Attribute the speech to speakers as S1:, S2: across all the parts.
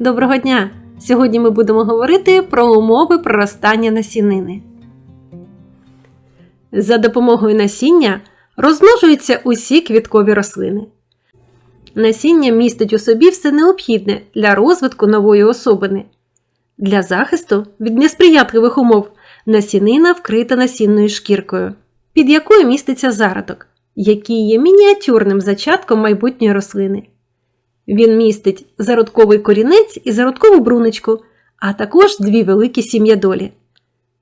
S1: Доброго дня! Сьогодні ми будемо говорити про умови проростання насінини. За допомогою насіння розмножуються усі квіткові рослини. Насіння містить у собі все необхідне для розвитку нової особини. Для захисту від несприятливих умов насінина вкрита насінною шкіркою, під якою міститься зародок, який є мініатюрним зачатком майбутньої рослини. Він містить зародковий корінець і зародкову бруночку, а також дві великі сім'ядолі.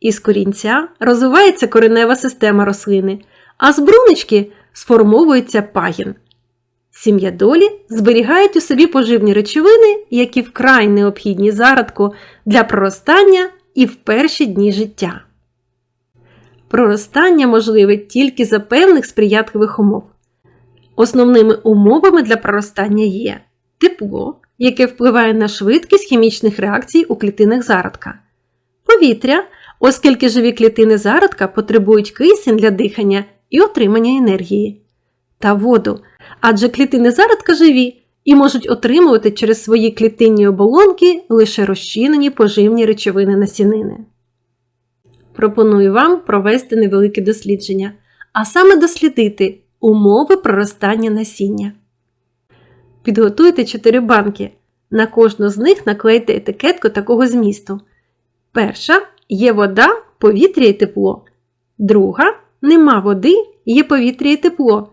S1: Із корінця розвивається коренева система рослини, а з бруночки сформовується пагін. Сім'ядолі зберігають у собі поживні речовини, які вкрай необхідні зародку для проростання і в перші дні життя. Проростання можливе тільки за певних сприятливих умов. Основними умовами для проростання є тепло, яке впливає на швидкість хімічних реакцій у клітинах зародка, повітря, оскільки живі клітини зародка потребують кисень для дихання і отримання енергії, та воду, адже клітини зародка живі і можуть отримувати через свої клітинні оболонки лише розчинені поживні речовини насінини. Пропоную вам провести невелике дослідження, а саме дослідити умови проростання насіння. Підготуйте 4 банки. На кожну з них наклейте етикетку такого змісту. Перша є вода, повітря і тепло. Друга нема води, є повітря і тепло.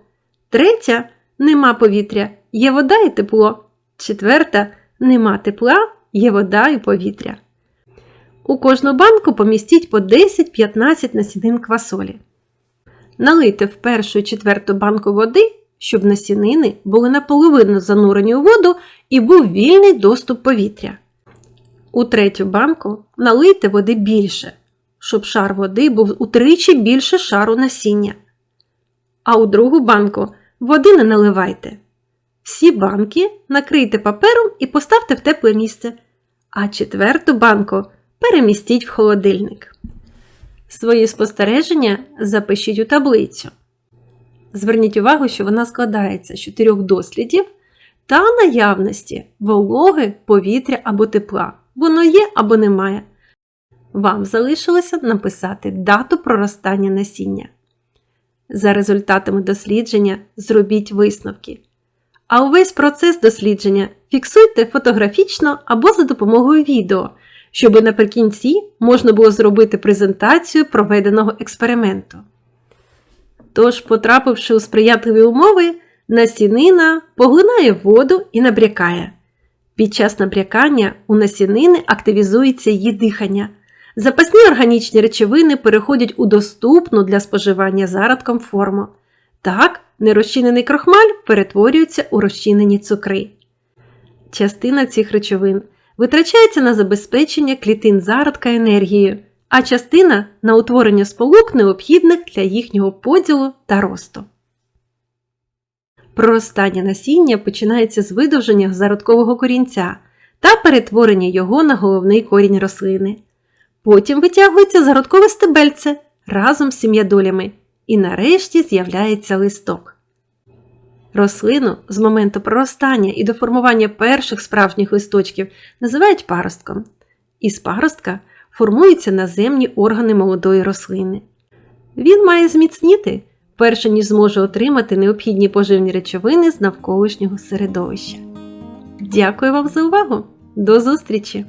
S1: Третя нема повітря, є вода і тепло. Четверта нема тепла, є вода і повітря. У кожну банку помістіть по 10-15 насінин квасолі. Налийте в першу і четверту банку води, щоб насінини були наполовину занурені у воду і був вільний доступ повітря. У третю банку налийте води більше, щоб шар води був утричі більше шару насіння. А у другу банку води не наливайте. Всі банки накрийте папером і поставте в тепле місце, а четверту банку перемістіть в холодильник. Свої спостереження запишіть у таблицю. Зверніть увагу, що вона складається з чотирьох дослідів та наявності вологи, повітря або тепла. Воно є або немає. Вам залишилося написати дату проростання насіння. За результатами дослідження зробіть висновки. А увесь процес дослідження фіксуйте фотографічно або за допомогою відео, щоб наприкінці можна було зробити презентацію проведеного експерименту. Тож, потрапивши у сприятливі умови, насінина поглинає воду і набрякає. Під час набрякання у насінини активізується її дихання. Запасні органічні речовини переходять у доступну для споживання зародком форму. Так, нерозчинений крохмаль перетворюється у розчинені цукри. Частина цих речовин витрачається на забезпечення клітин зародка енергією, а частина на утворення сполук необхідних для їхнього поділу та росту. Проростання насіння починається з видовження зародкового корінця та перетворення його на головний корінь рослини. Потім витягується зародкове стебельце разом з сім'ядолями, і нарешті з'являється листок. Рослину з моменту проростання і до формування перших справжніх листочків називають паростком. Із паростка формуються наземні органи молодої рослини. Він має зміцніти, перше ніж зможе отримати необхідні поживні речовини з навколишнього середовища. Дякую вам за увагу! До зустрічі!